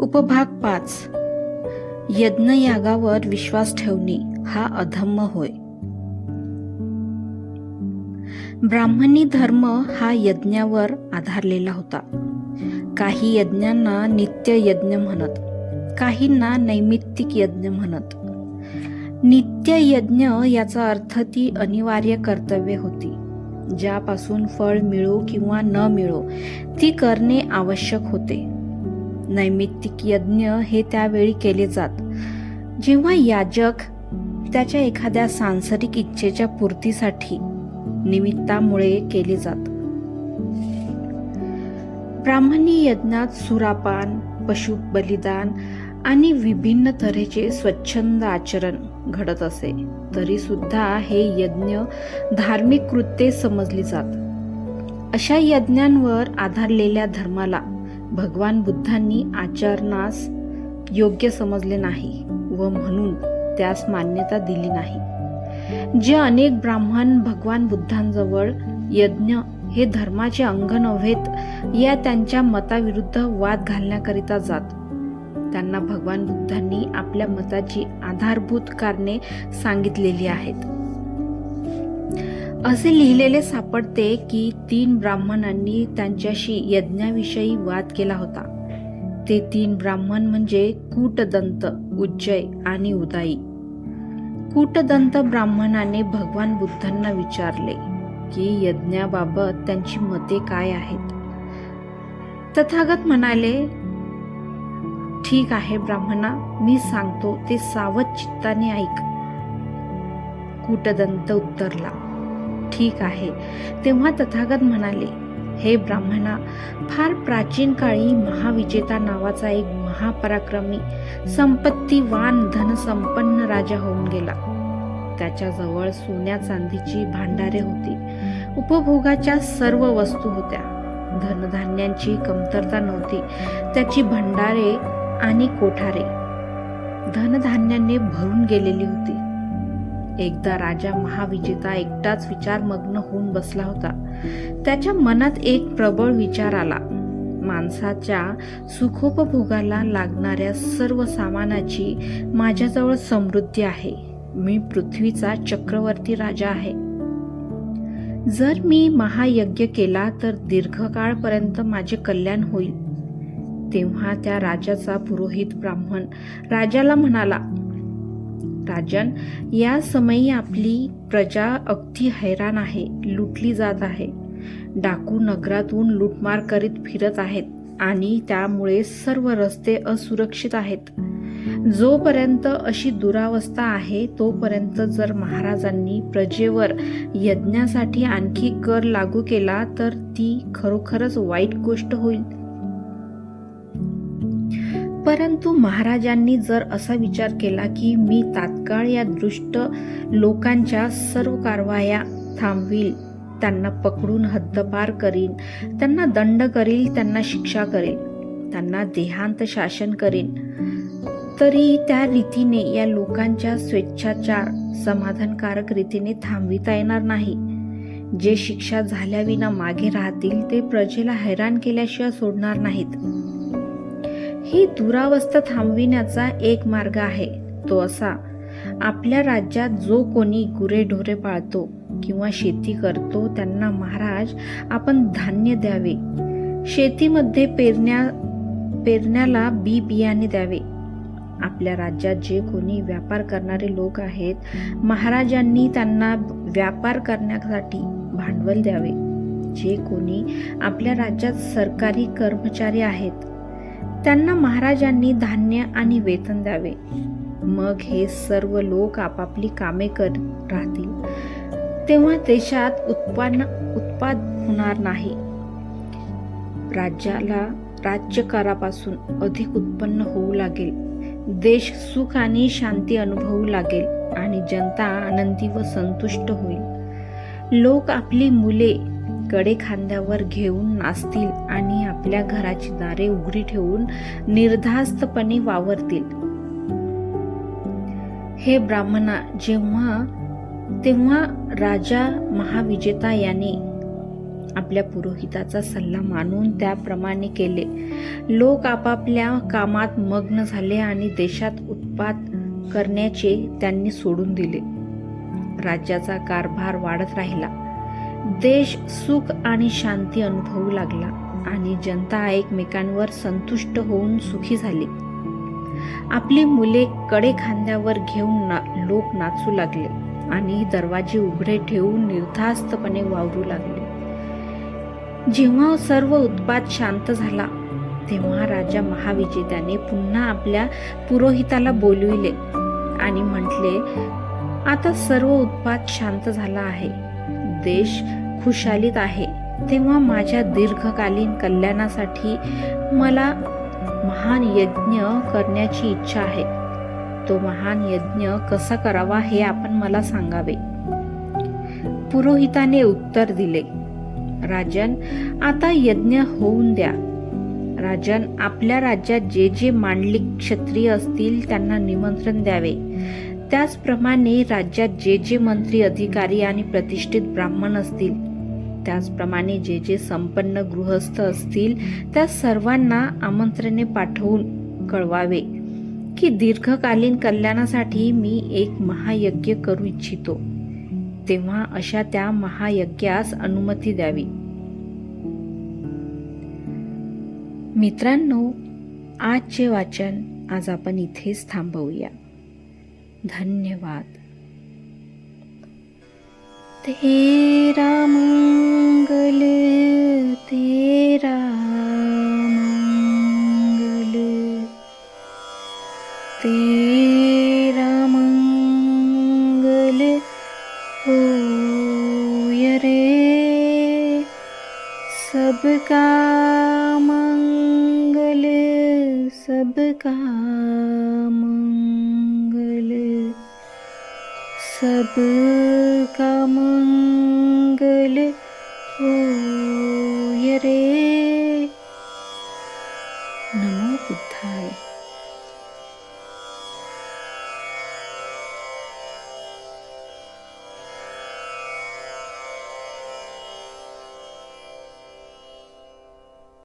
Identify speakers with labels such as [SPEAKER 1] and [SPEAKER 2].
[SPEAKER 1] उपभाग पाच. यज्ञयागावर विश्वास ठेवणे हा अधम्म होय. ब्राह्मणी धर्म हा यज्ञावर आधारलेला होता. काही यज्ञांना नित्य यज्ञ म्हणत काहींना नैमित्तिक यज्ञ म्हणत. नित्य यज्ञ याचा अर्थ ती अनिवार्य कर्तव्य होती. ज्यापासून फळ मिळो किंवा न मिळो ती करणे आवश्यक होते. नैमित्तिक यज्ञ हे त्यावेळी केले जात. जेव्हा याजक त्याच्या एखाद्या सांसारिक इच्छेच्या पूर्तीसाठी निमित्तामुळे केले जात. ब्राह्मणी यज्ञात सुरापान पशु बलिदान आणि विभिन्न तऱ्हेचे स्वच्छंद आचरण घडत असे. तरी सुद्धा हे यज्ञ धार्मिक कृत्ये समजली जात. अशा यज्ञांवर आधारलेल्या धर्माला भगवान बुद्धांनी आचरणास योग्य समजले नाही व म्हणून त्यास मान्यता दिली नाही. जे अनेक ब्राह्मण भगवान बुद्धांजवळ यज्ञ हे धर्माचे अंग नव्हेत या त्यांच्या मताविरुद्ध वाद घालण्याकरिता जात. त्यांना भगवान बुद्धांनी आपल्या मताची आधारभूत कारणे सांगितलेली आहेत. असे लिहिलेले सापडते की तीन ब्राह्मणांनी त्यांच्याशी यज्ञाविषयी वाद केला होता. ते तीन ब्राह्मण म्हणजे कूटदंत उज्जय आणि उदाई. कूटदंत ब्राह्मणाने भगवान बुद्धांना विचारले की यज्ञाबाबत त्यांची मते काय आहेत? तथागत म्हणाले ठीक आहे ब्राह्मणा मी सांगतो ते सावध चित्ताने ऐक. कूटदंत उत्तरला ठीक आहे. तेव्हा तथागत म्हणाले हे ब्राह्मणा फार प्राचीन काळी महाविजेता नावाचा एक महापराक्रमी संपत्तीवान धनसंपन्न राजा होऊन गेला. त्याच्याजवळ सोन्या चांदीची भांडारे होती. उपभोगाच्या सर्व वस्तू होत्या. धनधान्यांची कमतरता नव्हती. त्याची भंडारे आणि कोठारे. धनधान्याने भरून गेलेली होती. एकदा राजा महाविजेता एकटाच विचारमग्न होऊन बसला होता. त्याच्या मनात एक प्रबळ विचार आला. माणसाच्या सुखोपभोगाला लागणाऱ्या सर्व सामानाची माझ्याजवळ समृद्धी आहे. मी पृथ्वीचा चक्रवर्ती राजा आहे. जर मी महायज्ञ केला तर दीर्घकाळपर्यंत माझे कल्याण होईल. तेव्हा त्या राजाचा पुरोहित ब्राह्मण राजाला म्हणाला राजन या समयी आपली प्रजा अगदी हैराण आहे लुटली जात आहे. डाकू नगरातून लुटमार करीत फिरत आहेत आणि त्यामुळे सर्व रस्ते असुरक्षित आहेत. जोपर्यंत अशी दुरावस्था आहे तोपर्यंत जर महाराजांनी प्रजेवर यज्ञासाठी आणखी कर लागू केला तर ती खरोखरच वाईट गोष्ट होईल. परंतु महाराजांनी जर असा विचार केला की मी तात्काळ या दृष्ट लोकांच्या सर्व कारवाया थांबवील त्यांना पकडून हद्दपार करीन त्यांना दंड करील त्यांना शिक्षा करेल त्यांना देहांत शासन करीन तरी त्या रीतीने या लोकांच्या स्वेच्छाचार समाधानकारक रीतीने थांबविता येणार नाही. जे शिक्षा झाल्याविना मागे राहतील ते प्रजेला हैराण केल्याशिवाय सोडणार नाहीत. ही दुरावस्था थांबविण्याचा एक मार्ग आहे. तो असा आपल्या राज्यात जो कोणी गुरेढोरे पाळतो किंवा शेती करतो त्यांना महाराज आपण धान्य द्यावे. शेतीमध्ये पेरण्या पेरण्याला बी बियाणे द्यावे. आपल्या राज्यात जे कोणी व्यापार करणारे लोक आहेत महाराजांनी त्यांना व्यापार करण्यासाठी भांडवल द्यावे. जे कोणी आपल्या राज्यात सरकारी कर्मचारी आहेत त्यांना महाराजांनी धान्य आणि वेतन द्यावे. मग हे सर्व लोक आपापली कामे कर राहतील. तेव्हा देशात उत्पन्न उत्पाद होणार नाही. राज्याला राज्यकारापासून अधिक उत्पन्न होऊ लागेल. देश सुख आणि शांती अनुभवू लागेल आणि जनता आनंदी व संतुष्ट होईल. लोक आपली मुले कडे खांद्यावर घेऊन नाचतील आणि आपल्या घराची दारे उघडी ठेवून निर्धास्तपणे वावरतील. हे ब्राह्मणा जेव्हा तेव्हा राजा महाविजेता याने आपल्या पुरोहिताचा सल्ला मानून त्याप्रमाणे केले. लोक आपापल्या कामात मग्न झाले आणि देशात उत्पात करण्याचे त्यांनी सोडून दिले. राज्याचा कारभार वाढत राहिला. देश सुख आणि शांती अनुभवू लागला आणि जनता एकमेकांवर संतुष्ट होऊन सुखी झाली. आपली मुले कडे खांद्यावर घेऊन ना, लोक नाचू लागले आणि दरवाजे उघडे ठेवून निर्धास्तपणे वावरू लागले. जेव्हा सर्व उत्पाद शांत झाला तेव्हा राजा महाविजेत्याने पुन्हा आपल्या पुरोहिताला बोलविले आणि म्हटले आता सर्व उत्पाद शांत झाला आहे. देश खुशालीत आहे. तेव्हा माझ्या दीर्घकालीन कल्याणासाठी मला महान यज्ञ करण्याची इच्छा आहे. तो महान यज्ञ कसा करावा हे आपण मला सांगावे. पुरोहिताने उत्तर दिले राजन आता यज्ञ होऊन द्या. राजन आपल्या राज्यात जे जे मांडलिक क्षत्रिय असतील त्यांना निमंत्रण द्यावे. त्याचप्रमाणे राज्यात जे जे मंत्री अधिकारी आणि प्रतिष्ठित ब्राह्मण असतील त्याचप्रमाणे जे जे संपन्न गृहस्थ असतील त्या सर्वांना आमंत्रणे पाठवून कळवावे. की दीर्घकालीन कल्याणासाठी मी एक महायज्ञ करू इच्छितो. तेव्हा अशा त्या महायज्ञास अनुमती द्यावी. मित्रांनो आजचे वाचन आज आपण इथेच थांबवूया. धन्यवाद। तेरा मंगल तेरा मंगल। तेरा मंगल होय रे। सबका मंगल सबका सब का मंगल ओ मङ्गले